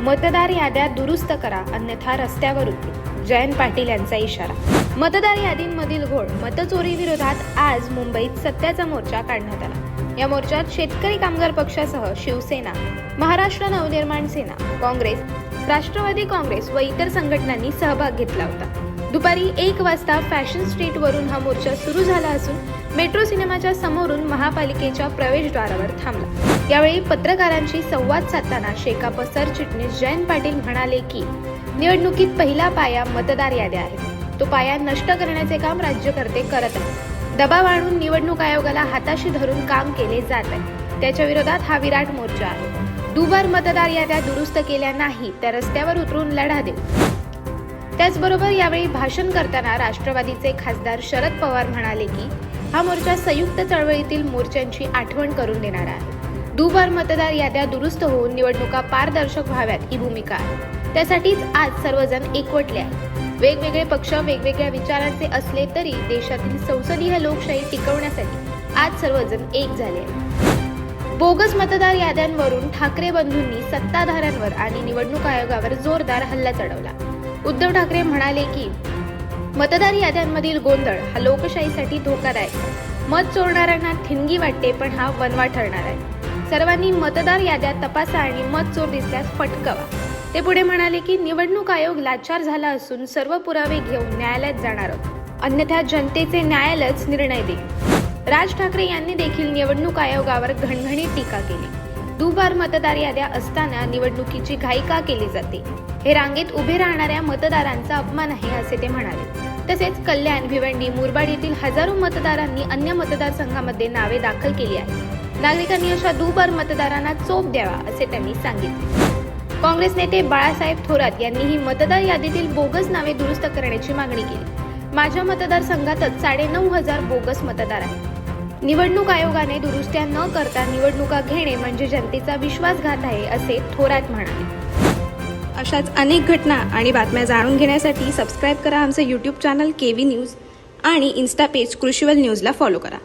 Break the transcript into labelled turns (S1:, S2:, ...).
S1: मतदार याद्या दुरुस्त करा अन्यथा रस्त्यावर उतरू. जयंत पाटील यांचा इशारा. मतदार यादींमधील घोळ मतचोरी विरोधात आज मुंबईत सत्याचा मोर्चा काढण्यात आला. या मोर्चात शेतकरी कामगार पक्षासह शिवसेना महाराष्ट्र नवनिर्माण सेना काँग्रेस राष्ट्रवादी काँग्रेस व इतर संघटनांनी सहभाग घेतला होता. दुपारी एक वाजता फॅशन स्ट्रीटवरून हा मोर्चा सुरू झाला असून मेट्रो सिनेमाच्या समोरून महापालिकेच्या प्रवेशद्वारावर थांबला. यावेळी पत्रकारांशी संवाद साधताना शेकाप सरचिटणीस जयंत पाटील म्हणाले की निवडणुकीत पहिला पाया मतदार याद्या आहेत. तो पाया नष्ट करण्याचे काम राज्यकर्ते करत आहेत. दबाव आणून निवडणूक आयोगाला हाताशी धरून काम केले जात आहे. त्याच्या विरोधात हा विराट मोर्चा आहे. दुबार मतदार याद्या दुरुस्त केल्या नाही तर रस्त्यावर उतरून लढा देऊ. त्याचबरोबर यावेळी भाषण करताना राष्ट्रवादीचे खासदार शरद पवार म्हणाले की हा मोर्चा संयुक्त चळवळीतील मोर्चांची आठवण करून देणारा आहे. दुबार मतदार याद्या दुरुस्त होऊन निवडणुका पारदर्शक व्हाव्यात ही भूमिका आहे. त्यासाठीच आज सर्वजण एकवटले आहेत. वेगवेगळे पक्ष वेगवेगळ्या विचारांचे असले तरी देशातील संसदीय लोकशाही टिकवण्यासाठी आज सर्वजण एक झाले बोगस मतदार याद्यांवरून ठाकरे बंधूंनी सत्ताधाऱ्यांवर आणि निवडणूक आयोगावर जोरदार हल्ला चढवला. उद्धव ठाकरे म्हणाले की मतदार याद्यांमधील गोंधळ हा लोकशाहीसाठी धोकादायक. मत चोरणाऱ्यांना ठिणगी वाटते पण हा वनवा ठरणार आहे. सर्वांनी मतदार याद्या तपासा आणि मत चोर दिसल्यास फटकावा. ते पुढे म्हणाले की निवडणूक आयोग लाचार झाला असून सर्व पुरावे घेऊन न्यायालयात जाणार आहोत. अन्यथा जनतेचे न्यायालयच निर्णय देईल. राज ठाकरे यांनी देखील निवडणूक आयोगावर घणघणीत टीका केली. दुबार मतदार याद्या असताना निवडणुकीची घाई का केली जाते. हे रांगेत उभे राहणाऱ्या मतदारांचा अपमान आहे असे ते म्हणाले. तसेच कल्याण भिवंडी मुरबाड येथील हजारो मतदारांनी अन्य मतदारसंघामध्ये नावे दाखल केली आहेत. नागरिकांनी अशा दुबार मतदारांना चोप द्यावा असे त्यांनी सांगितले. काँग्रेस नेते बाळासाहेब थोरात यांनीही मतदार यादीतील बोगस नावे दुरुस्त करण्याची मागणी केली. माझ्या मतदारसंघातच साडेनऊ हजार बोगस मतदार आहेत. निवडणूक आयोगाने दुरुस्त्या न करता निवडणुका घेणे म्हणजे जनतेचा विश्वासघात आहे असे थोरात म्हणाले.
S2: अशाच अनेक घटना आणि बातम्या जाणून घेण्यासाठी सबस्क्राईब करा आमचं YouTube channel K V news आणि इन्स्टा पेज कृषीवल न्यूजला फॉलो करा.